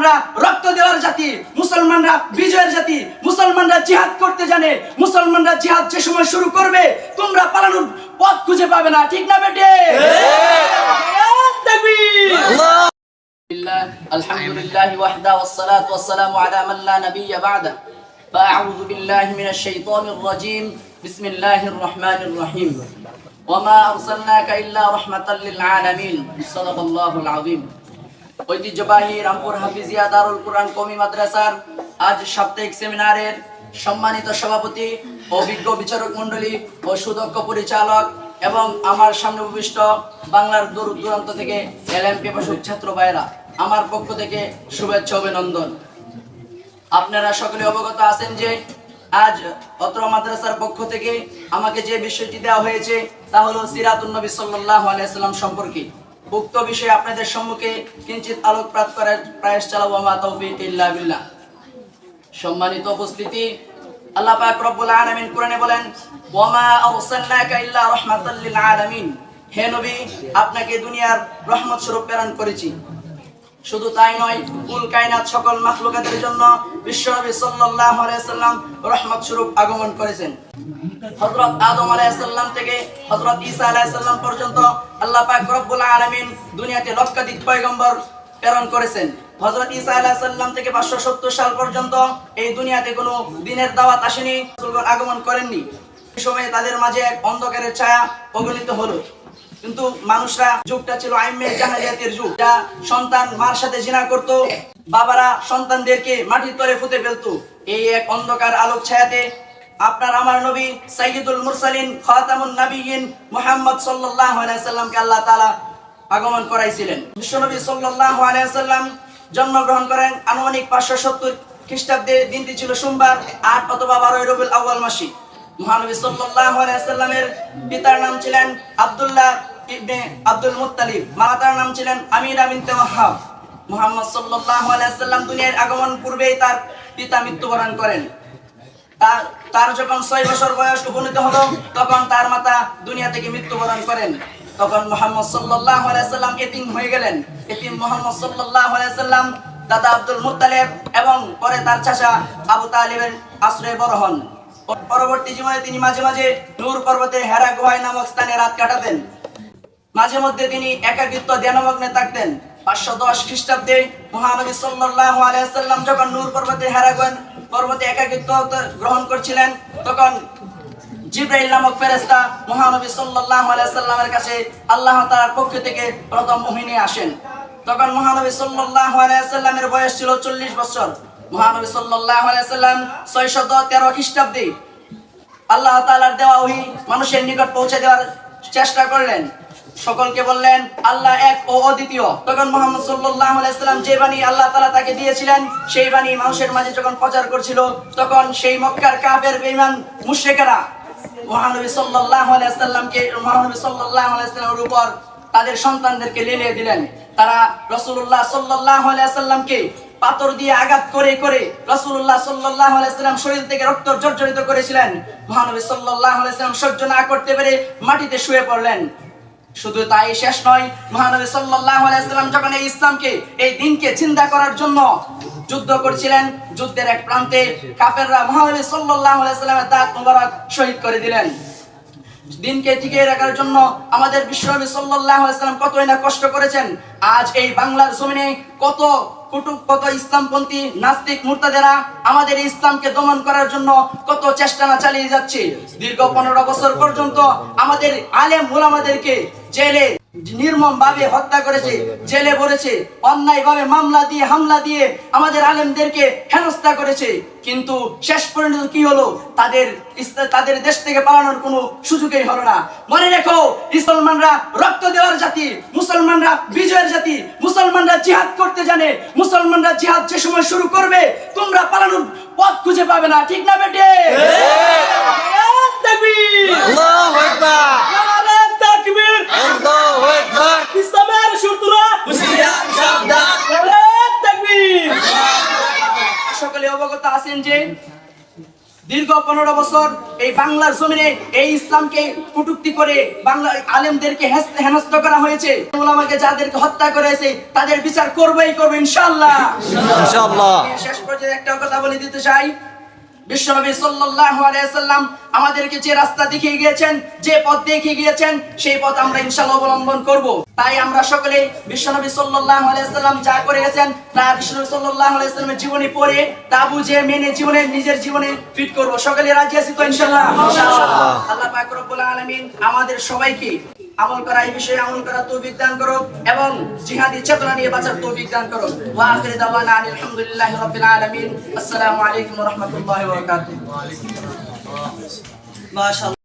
মুসলমানরা রক্ত দেওয়ার জাতি মুসলমানরা বিজয়ের জাতি মুসলমানরা জিহাদ করতে জানে মুসলমানরা জিহাদ যে সময় শুরু করবে তোমরা পালানোর পথ খুঁজে পাবে না ঠিক না বেটে তাকবীর لله الحمد لله وحده والصلاة والسلام على من لا نبي بعده فأعوذ بالله من الشيطان الرجيم بسم الله الرحمن الرحيم وما أرسلناك إلا رحمة للعالمين صدق الله العظيم ঐতিহ্যবাহী রামপুর হাফিজিয়া দারুল কোরআন কমি মাদ্রাসার আজ সাপ্তাহিক সেমিনারের সম্মানিত সভাপতি অভিজ্ঞ বিচারক মণ্ডলী ও সুদক্ষ পরিচালক এবং আমার সামনে উপবিষ্ট বাংলার দূর দূরান্ত থেকে এলএমপি প্রসুক ছাত্র ভাইরা আমার পক্ষ থেকে শুভেচ্ছা অভিনন্দন। আপনারা সকলে অবগত আছেন যে আজ অত্র মাদ্রাসার পক্ষ থেকে আমাকে যে বিষয়টি দেওয়া হয়েছে তা হলো সিরাতুন নবী সাল্লাল্লাহু আলাইহি সাল্লাম সম্পর্কে। উক্ত বিষয়ে আপনাদের সম্মুখে কিঞ্চিত আলোকপাত করার প্রয়াস চালাবো মা তৌফিক ইল্লা বিল্লাহ। সম্মানিত উপস্থিতি, আল্লাহ পাক রব্বুল আলামিন কোরআনে বলেন, ওয়ামা আরসালনাকা ইল্লা রাহমাতাল লিল আলামিন। হে নবী, আপনাকে দুনিয়ার রহমত স্বরূপ প্রেরণ করেছি। শুধু তাই নয়, কুল কায়নাত সকল মাখলুকাতের জন্য বিশ্বনবী সাল্লাল্লাহু আলাইহি সাল্লাম রহমত স্বরূপ আগমন করেছেন। হযরত আদম আলাইহিস সালাম থেকে হযরত ঈসা আলাইহিস সালাম পর্যন্ত আল্লাহ পাক রব্বুল আলামিন দুনিয়াতে লক্ষাধিক পয়গম্বর প্রেরণ করেছেন। হযরত ঈসা আলাইহিস সালাম থেকে 570 সাল পর্যন্ত এই দুনিয়াতে কোনো দিনের দাওয়াত আসেনি, রাসূলগণ আগমন করেননি। এই সময়ে তাদের মাঝে এক অন্ধকারের ছায়া অগণিত হলো। কিন্তু মানুষরা যুগটা ছিল আইমে জাহালিয়াতের যুগ। যা সন্তান মার সাথে জিনা করত, বাবারা সন্তানদেরকে মাটির তলে ফুতে ফেলতো। এই এক অন্ধকার আলোক ছায়াতে আপনার আমার নবী সাইয়্যিদুল মুরসালিন খাতামুন নাবিয়িন মুহাম্মদ সাল্লাল্লাহু আলাইহি সাল্লামকে আল্লাহ তাআলা আগমন করাইছিলেন। বিশ্বনবী সাল্লাল্লাহু আলাইহি সাল্লাম জন্মগ্রহণ করেন আনুমানিক 570 খ্রিস্টাব্দে, দিনটি ছিল সোমবার 8 অথবা 12 রবিউল আউয়াল মাসে মহানবী সাল্লাল্লাহু আলাইহি সাল্লামের পিতার নাম ছিলেন আব্দুল্লাহ ইবনে আব্দুল মুত্তালিব। মাতার নাম ছিলেন আমিরা বিনতে ওয়াহাব। মুহাম্মদ সাল্লাল্লাহু আলাইহি সাল্লাম দুনিয়ার আগমন পূর্বেই তার পিতা মৃত্যুবরণ করেন। তার তার যখন ছয় বছর বয়স উপনীত হলো, তখন তার মাতা দুনিয়া থেকে মৃত্যুবরণ করেন। তখন মোহাম্মদ সাল্লাল্লাহু আলাইহি সাল্লাম এতিম হয়ে গেলেন। এতিম মোহাম্মদ সাল্লাল্লাহু আলাইহি সাল্লাম দাদা আব্দুল মুত্তালিব এবং পরে তার চাচা আবু তালিবের আশ্রয়ে বড় হন। পরবর্তী জীবনে তিনি মাঝে মাঝে নূর পর্বতে হেরা গুহায় নামক স্থানে রাত কাটাতেন। মাঝে মধ্যে তিনি একাকিত্ব ধ্যানমগ্নে থাকতেন। পাঁচশো দশ খ্রিস্টাব্দে মহানবী সাল্লাল্লাহু আলাইহি সাল্লাম যখন নূর পর্বতে হেরাগন, পর্বতে একাকিত্ব গ্রহণ করছিলেন, তখন জিব্রাইল নামক ফেরেশতা মহানবী সাল্লাল্লাহু আলাইহি সাল্লামের কাছে আল্লাহ তাআলার পক্ষ থেকে প্রথম মোহিনী আসেন। তখন মহানবী সাল্লাল্লাহু আলাইহি সাল্লামের বয়স ছিল 40 বছর। মহানবী সাল্লাল্লাহু আলাইহি সাল্লাম 613 খ্রিস্টাব্দে আল্লাহ তাআলার দেওয়া ওহি মানুষের নিকট পৌঁছে দেওয়ার চেষ্টা করলেন। সকলকে বললেন, আল্লাহ এক ও অদ্বিতীয়। তখন মোহাম্মদ সাল্লাম যে বাণী আল্লাহ তালা তাকে দিয়েছিলেন, সেই বাণী মানুষের মাঝে যখন প্রচার করছিল, তখন সেই মক্কার কাফের, বেঈমান মুশেকেরা মহানবী সাল্লাল্লাহু আলাইহি সাল্লামকে, মহানবী সাল্লাল্লাহু আলাইহি সাল্লামের উপর তাদের সন্তানদেরকে লেলিয়ে দিলেন। তারা রসুল্লাহ সাল্লাল্লাহু আলাইহি সাল্লামকে পাথর দিয়ে আঘাত করে করে রাসূলুল্লাহ সাল্লাল্লাহু আলাইহি সাল্লাম শরীর থেকে রক্ত জর্জরিত করেছিলেন। মহানবী সাল্লাল্লাহু আলাইহি সাল্লাম সহ্য না করতে পেরে মাটিতে শুয়ে পড়লেন। শুধু তাই শেষ নয়, মহানবী সাল্লাল্লাহু আলাইহি সাল্লাম যখন এই ইসলামকে, এই দিনকে চিন্তা করার জন্য যুদ্ধ করছিলেন, যুদ্ধের এক প্রান্তে কাফেররা মহানবী সাল্লাল্লাহু আলাইহি সাল্লামের দাঁত মোবারক শহীদ করে দিলেন। দিনকে টিকিয়ে রাখার জন্য আমাদের বিশ্বনবী সাল্লাল্লাহু আলাইহি সাল্লাম কতই না কষ্ট করেছেন, আজ এই বাংলার জমিনে কত কত ইসলামপন্থী নাস্তিক মুরতাদেরা আমাদের ইসলামকে দমন করার জন্য কত চেষ্টা না চালিয়ে যাচ্ছে। দীর্ঘ পনেরো বছর পর্যন্ত আমাদের আলেম মোলামাদেরকে জেলে নির্মম ভাবে হত্যা করেছে জেলে ভরেছে অন্যায় ভাবে মামলা দিয়ে হামলা দিয়ে আমাদের আলেমদেরকে হেনস্থা করেছে। কিন্তু শেষ পর্যন্ত কি হলো? তাদের তাদের দেশ থেকে পালানোর কোনো সুযোগই হলো না। মনে রেখো মুসলমানরা রক্ত দেওয়ার জাতি মুসলমানরা বিজয়ের জাতি মুসলমানরা জিহাদ করতে জানে মুসলমানরা জিহাদ যে সময় শুরু করবে তোমরা পালানোর পথ খুঁজে পাবে না। ঠিক না বেটে? অবগত আছেন যে দীর্ঘ পনেরো বছর এই বাংলার জমিনে এই ইসলামকে কুটুক্তি করে বাংলার আলেমদেরকে হেনস্থ করা হয়েছে। আমাকে যাদেরকে হত্যা করেছে তাদের বিচার করবেই করবে ইনশাল্লাহ শেষ পর্যায়ে একটা কথা বলে দিতে চাই। বিশ্বনবী সাল্লাল্লাহু আলাইহি সাল্লাম আমাদেরকে যে রাস্তা দেখিয়ে গিয়েছেন যে পথ দেখিয়ে গিয়েছেন সেই পথ আমরা ইনশাআল্লাহ অবলম্বন করব। তাই আমরা সকলে বিশ্বনবী সাল্লাল্লাহু আলাইহি সাল্লাম যা করে গেছেন তা বিশ্বনবী সাল্লাল্লাহু আলাইহি সাল্লামের জীবনী পড়ে তা বুঝে মেনে জীবনে নিজের জীবনে ফিট করব। সকলে রাজি আছি তো ইনশাআল্লাহ? ইনশাআল্লাহ। আল্লাহ পাক রব্বুল আলামিন আমাদের সবাইকে আমল করা এই বিষয়ে আমল করা তৌফিক দান করো এবং জিহাদি চেতনা নিয়ে বাঁচার তৌফিক দান করো ওয়া আখির দাওয়ানা আলহামদুলিল্লাহি হামদুলিল্লাহি রাব্বিল আলামিন। আসসালামু আলাইকুম ওয়া রাহমাতুল্লাহি ওয়া বারাকাতুহু। মাশাআল্লাহ।